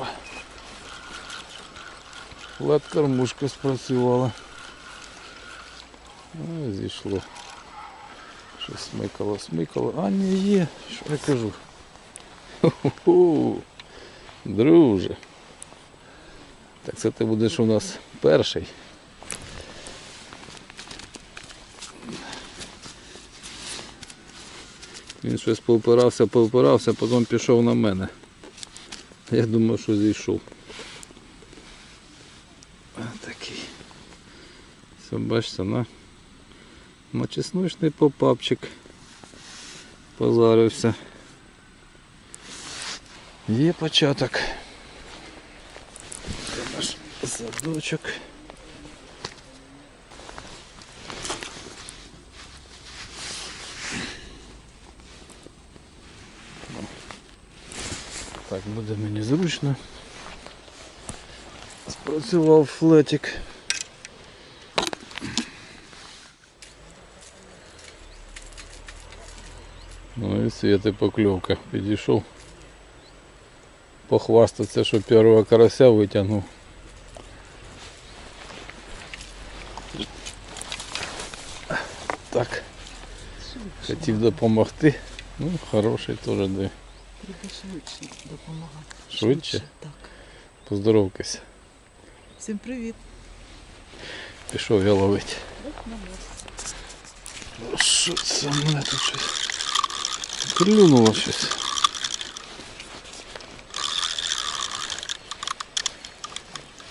Опа. Лад кормушка спрацювала. Ну, зійшло. Щось смикало, смикало. А не є, що я кажу. Ху-ху-ху. Друже. Так це ти будеш у нас перший. Він щось повпирався, повпирався, потім пішов на мене. Я думав, що зійшов. Отакий. Все, бачите, на. Мочесночний попапчик позарився. Є початок. Це наш садочок. буде мені зручно. Спрацював флетик. Ну і світи покльовка. Підійшов. Похвастатися, що першого карася витягнув. Так, хотів допомогти. Ну, хороший теж де. Треба швидше допомагати. Швидше? Так. Поздоровкайся. Всім привіт. Пішов я ловити. Ну, Що це в мене тут щось? Клюнуло щось.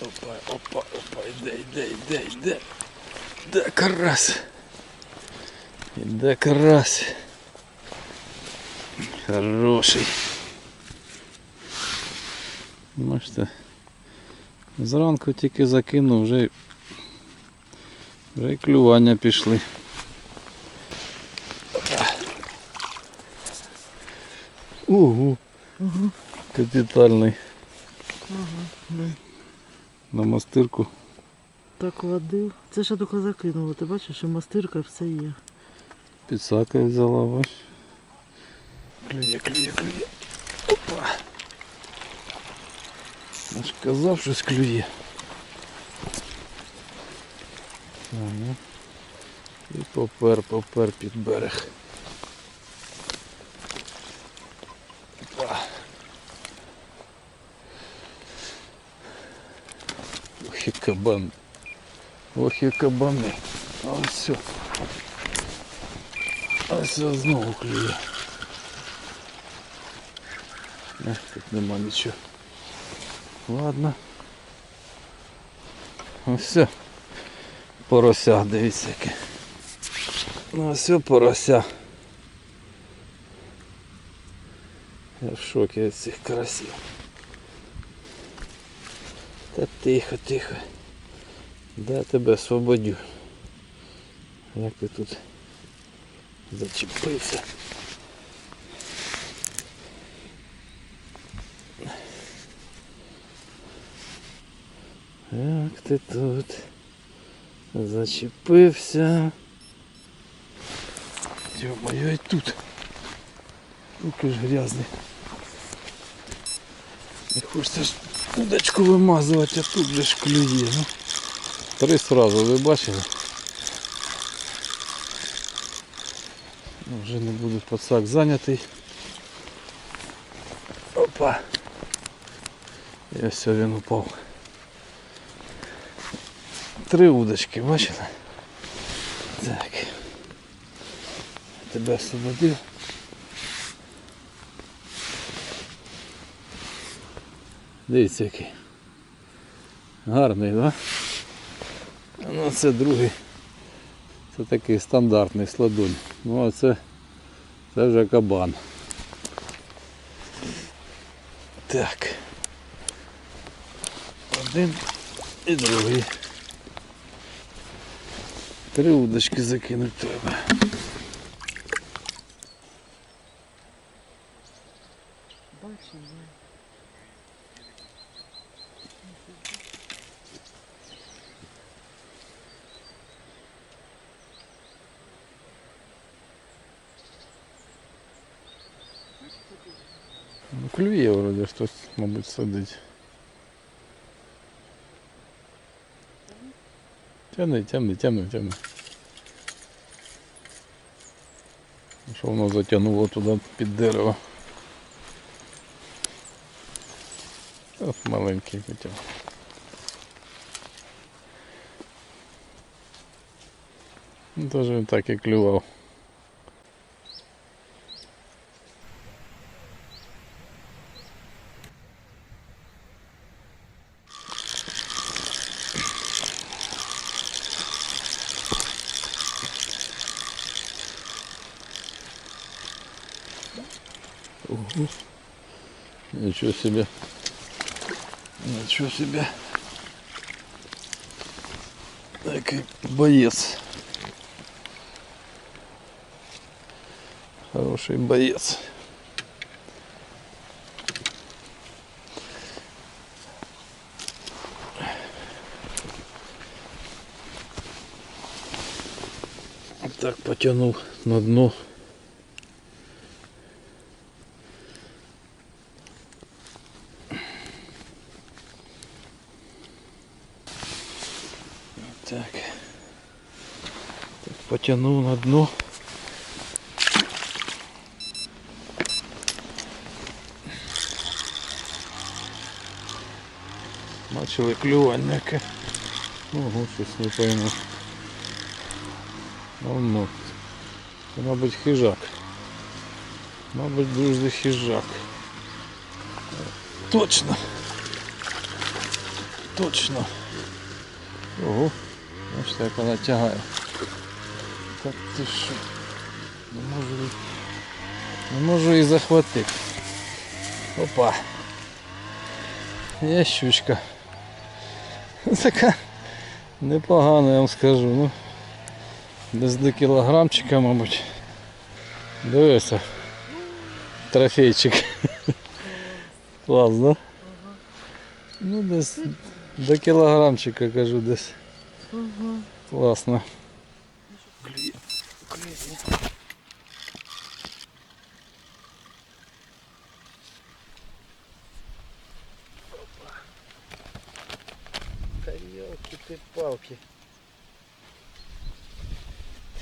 Опа, опа, опа, йде, йде, йде, йде. Де карась? Іде карась. Хороший. Бачите, зранку тільки закинув, вже, вже й клювання пішли. Угу. капітальний. Ага. Ну, На мастирку Так водив. Це я тільки закинула. Ти бачиш, що мастирка все є. підсака взяла, бач. Клює, клює, клює. Опа. Я казав, щось клює. Ага. І попер, попер під берег. Ох і кабан. Ох і кабани. А ось все. А все знову клює. Ех, тут нема нічого. Ладно. Ось все. Порося, дивіться яке. Ну все порося. Я в шокі від цих карасів. Та тихо, тихо. Де тебе освободю? Як ти тут зачепився? Як ти тут зачепився? Ё-моё, і тут. Руки ж грязні. Не хочеться ж удочку вимазувати, а тут же ж клює. Ну. Три сразу, ви бачили? Ну, Вже не буде пацак зайнятий. Опа. І ось він упав. Три удочки, бачили? Так. Тебе освободив. Дивіться який. Гарний. Да? Ну це другий. Це такий стандартний сладунь. Ну а це, це вже кабан. Так. Один і другий. Три удочки закинуть треба. Бачиш, я. Ну клює вроде хтось, мабуть, сидить. Тяни, тяни, тяни, тяни. Що воно затягнуло туди під дерево? Ох, маленький потяг. Ну, теж він так і клював. Ничего себе. Ничего себе. Такий боец. Хороший боец. Так потянул на дно. Потянул на дно. Бачили клювання яке. Ого, щось не пойму. Воно. Це, мабуть, хижак. Мабуть, дуже хижак. Точно. Точно. Ого. Бачите, як вона тягає. Так ти що? Не можу, не можу її захватити. Опа. Є щучка. Така непогана, я вам скажу. Ну, десь до кілограмчика, мабуть. Дивися. Трофейчик. Клас, да? Ну десь до кілограмчика кажу десь. Класно. Клює, клює. Та ёлки ти палки.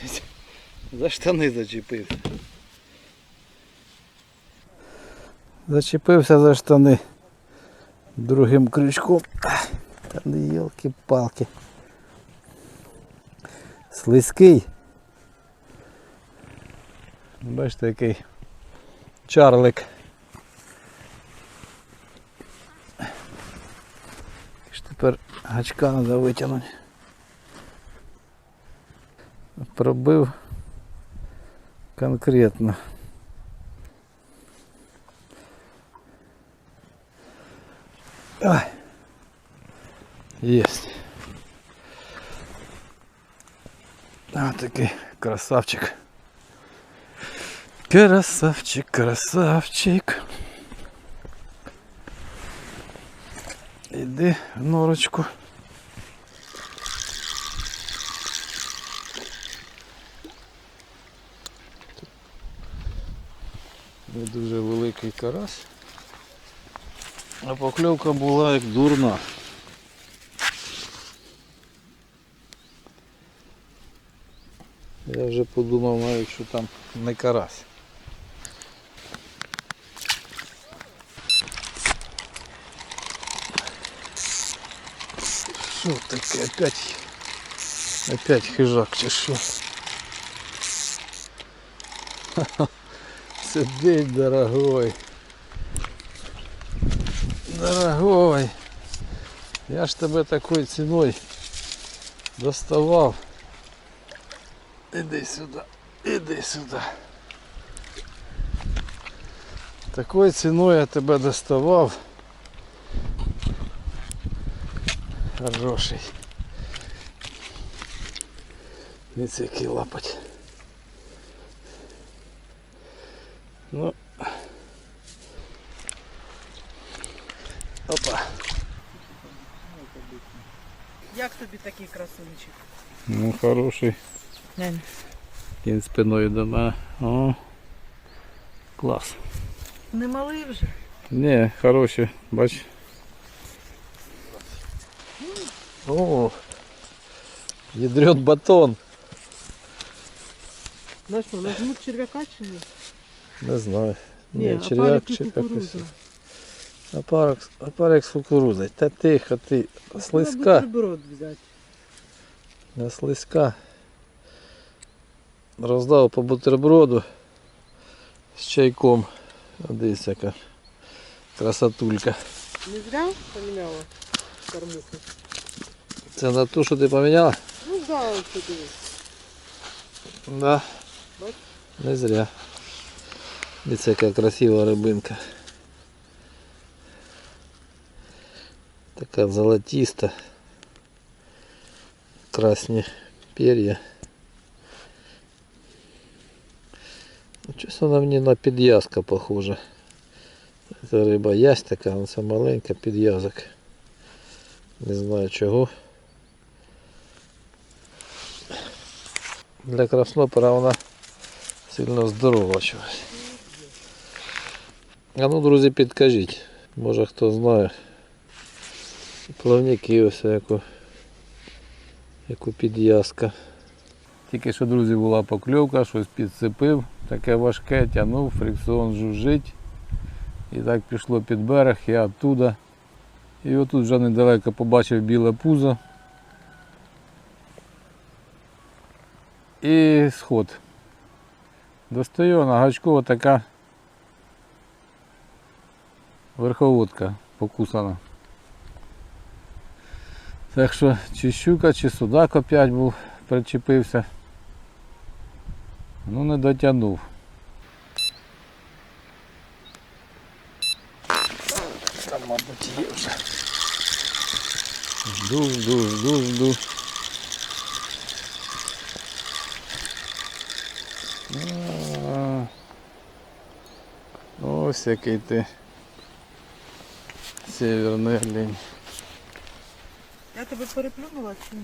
За штани зачепився. Зачепився за штани другим крючком. Та не йолки-палки. Слизький. Бачите, який чарлик. Ж Тепер гачка треба витягнути. Пробив конкретно. Ой. Есть. Такий красавчик. Красавчик, красавчик. Іди в норочку. Не дуже великий карась. А покльовка була як дурна. Вже подумав навіть, що там не карась. Що таке опять? Опять хижак чи що? Сидить, дорогой. Дорогой. Я ж тебе такою ціною доставав. Іди сюди, іди сюди. Такою ціною я тебе доставав. Хороший. Дивіться, який лапать. Ну. Опа. Як тобі такий красунчик? Ну хороший. Глянь. Кінь спиною до мене. О. Клас. Не малий вже. Не, хороші, бач. О, Ядрет батон. На що, нажмуть черв'яка чи ні? Не знаю. Ні, Ні, черв'як чи якось. кукурудза. Апарик з кукурудзою. Та тихо, ти. Треба Слизька. бутерброд взяти. Не слизька. Роздав по бутерброду з чайком. Дивись, яка красотулька. Не зря поміняла кормуху? Це на ту, що ти поміняла? Ну да, ось це дивись. Да. Бач? Не зря. Дивіться, яка красива рибинка. Така золотиста. Красні пер'я. Щось вона мені на підв'язка похожа. Це риба ясь така, але це маленька підв'язок. Не знаю чого. Для краснопера вона сильно здорова чогось. А ну, друзі, підкажіть. Може хто знає. Плавники ось яку, яку підв'язка. Тільки що, друзі, була покльовка, щось підцепив, таке важке, тягнув, фрикціон жужжить. І так пішло під берег, я оттуда. І отут вже недалеко побачив біле пузо. І сход. Достаю на гачку така верховодка покусана. Так що чи щука, чи судак опять був, причепився. Ну не дотягнув. Там, мабуть, є вже. Жду, жду, жду, жду. Ось який ти северний олень. Я тебе переплюнула чи ні?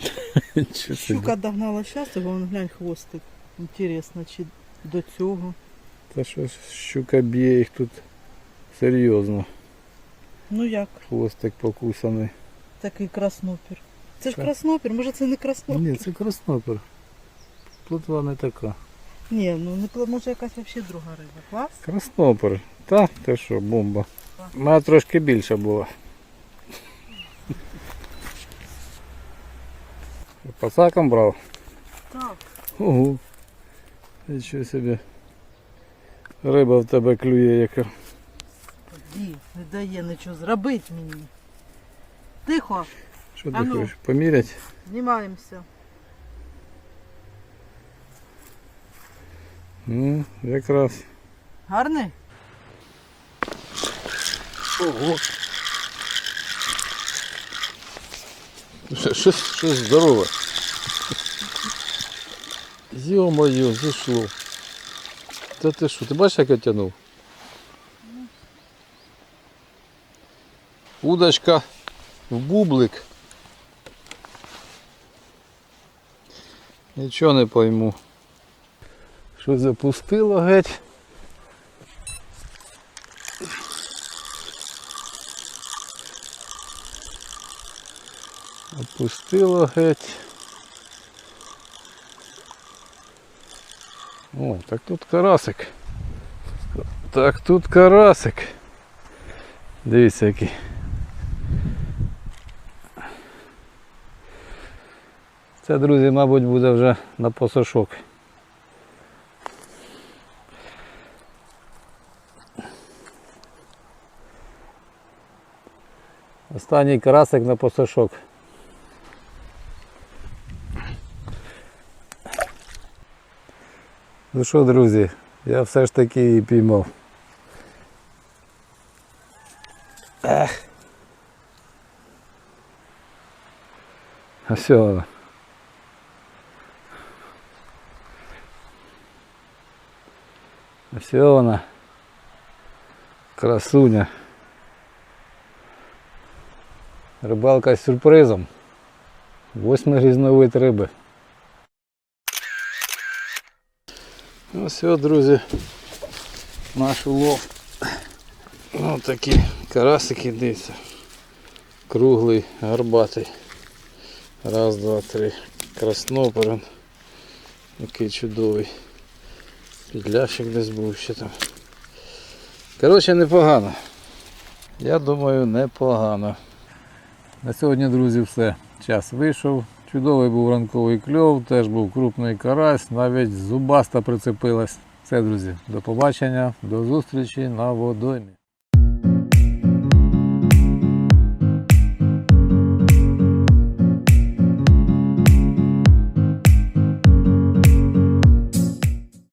Щука догнала щас, його вон глянь хвостик. Інтересно, чи до цього. Та щось щука б'є їх тут серйозно. Ну як, Хвостик покусаний. такий краснопір. Це ж краснопір, може це не краснопір? Ні, це краснопер. Плотва не така. Ні, ну не може якась взагалі друга риба. Клас? Краснопер. Та, те що, бомба. У мене трошки більше була. Пасаком брав. Так. Ого. Нічого собі. Риба в тебе клює яка. Ді, не дає нічого зробити мені. Тихо, Що ти ну. хочеш? Помірять? знімаємося. Ну, якраз. Гарний? Ого. Щось, щось здорове. Йо-моє, зійшло. Та ти що, ти бачиш, як я тянув? Удочка в бублик. Нічого не пойму. Що запустило геть? Опустило геть. О, так тут карасик. Так тут карасик. Дивіться який. Це, друзі, мабуть, буде вже на посошок. Останній карасик на посошок. Ну що, друзі, я все ж таки її піймав. Ех. Ось вона. Ось вона. Красуня. Рибалка з сюрпризом. Восьмий різновид риби. Ось от, друзі, наш улов. Ось такі карасики дивіться. Круглий, гарбатий. Раз, два, три. Красноперен. Який чудовий. Підлящик десь був ще там. Коротше, непогано. Я думаю, непогано. На сьогодні, друзі, все. Час вийшов. Чудовий був ранковий кльов, теж був крупний карась, навіть зубаста прицепилась. Все, друзі, до побачення, до зустрічі на водоймі.